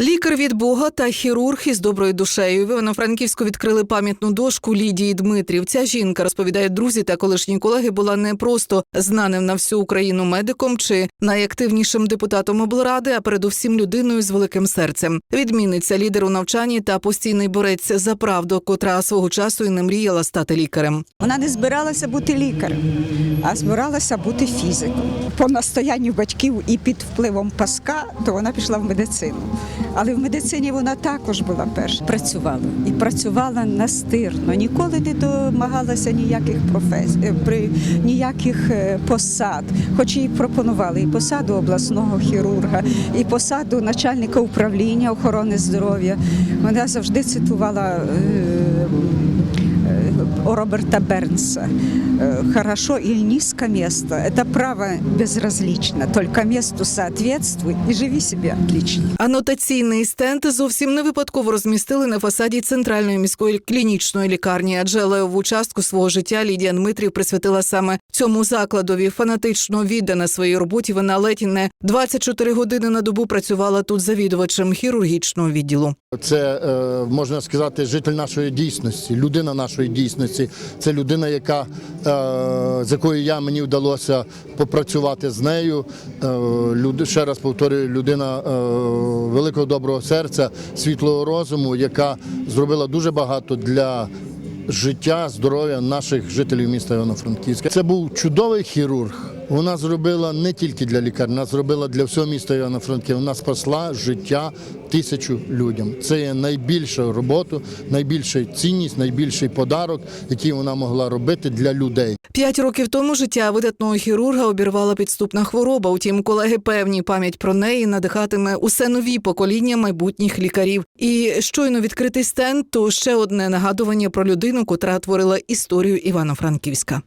Лікар від Бога та хірург із доброю душею. В Івано-Франківську відкрили пам'ятну дошку Лідії Дмитрів. Ця жінка розповідає друзі та колишні колеги, була не просто знаним на всю Україну медиком чи найактивнішим депутатом облради, а передусім людиною з великим серцем. Відмінниця лідер у навчанні та постійний борець за правду, котра свого часу і не мріяла стати лікарем. Вона не збиралася бути лікарем, а збиралася бути фізиком. По настоянню батьків і під впливом паска, то вона пішла в медицину. Але в медицині вона також була перша. Працювала і працювала настирно, ніколи не домагалася ніяких професій, е, при ніяких е, посад. Хоч їй пропонували посаду обласного хірурга, і посаду начальника управління охорони здоров'я. Вона завжди цитувала. Е, у Роберта Бернса. Э, Хорошо или низко место, это право безразлично, только месту соответствуй и живи себе отлично. Анотаційний стенд зовсім не випадково розмістили на фасаді центральної міської клінічної лікарні, адже левову частку свого життя Лідія Дмитрів присвятила саме цьому закладові. Фанатично віддана своїй роботі. Вона ледь не 24 години на добу працювала тут завідувачем хірургічного відділу. Це е, можна сказати житель нашої дійсності, людина нашої дійсності. Це людина, яка е, з якою я мені вдалося попрацювати з нею. Е, ще раз повторюю, людина е, великого доброго серця, світлого розуму, яка зробила дуже багато для. Життя, здоров'я наших жителів міста Івано-Франківська. Це був чудовий хірург. Вона зробила не тільки для лікарні, вона зробила для всього міста Івано-Франківська. Вона спасла життя тисячу людям. Це є найбільша робота, найбільша цінність, найбільший подарок, який вона могла робити для людей. П'ять років тому життя видатного хірурга обірвала підступна хвороба. Утім, колеги певні пам'ять про неї надихатиме усе нові покоління майбутніх лікарів. І щойно відкритий стенд, то ще одне нагадування про людину, котра творила історію Івано-Франківська.